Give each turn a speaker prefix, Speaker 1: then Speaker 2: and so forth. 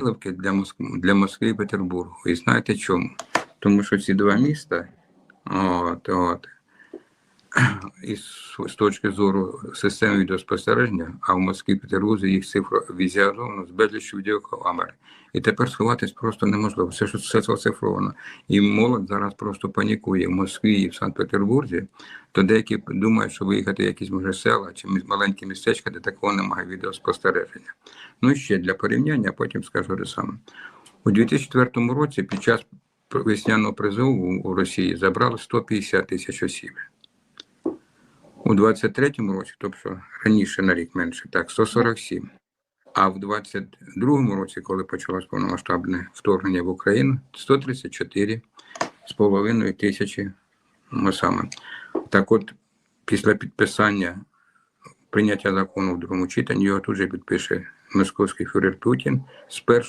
Speaker 1: Виливки для Москви, для Москви і Петербургу. І знаєте чому? Тому що ці два міста, от, от, і з, точки зору системи відеоспостереження, а в Москві Петербурзі їх цифра візіазовано з безліччю відеокамер. І тепер сховатись просто неможливо. Все ж все це оцифровано. І молодь зараз просто панікує в Москві і в Санкт-Петербурзі, то деякі думають, що виїхати в якісь може села чи маленькі містечка, де такого немає відеоспостереження. Ну і ще для порівняння, потім скажу те саме. У 2004 році під час весняного призову у Росії забрали 150 тисяч осіб. У 23-му році, тобто раніше на рік менше, так, 147. А в 22-му році, коли почалось повномасштабне вторгнення в Україну, 134 з половиною тисячі саме. Так от, після підписання прийняття закону в другому читанні, його тут же підпише московський фюрер Путін з 1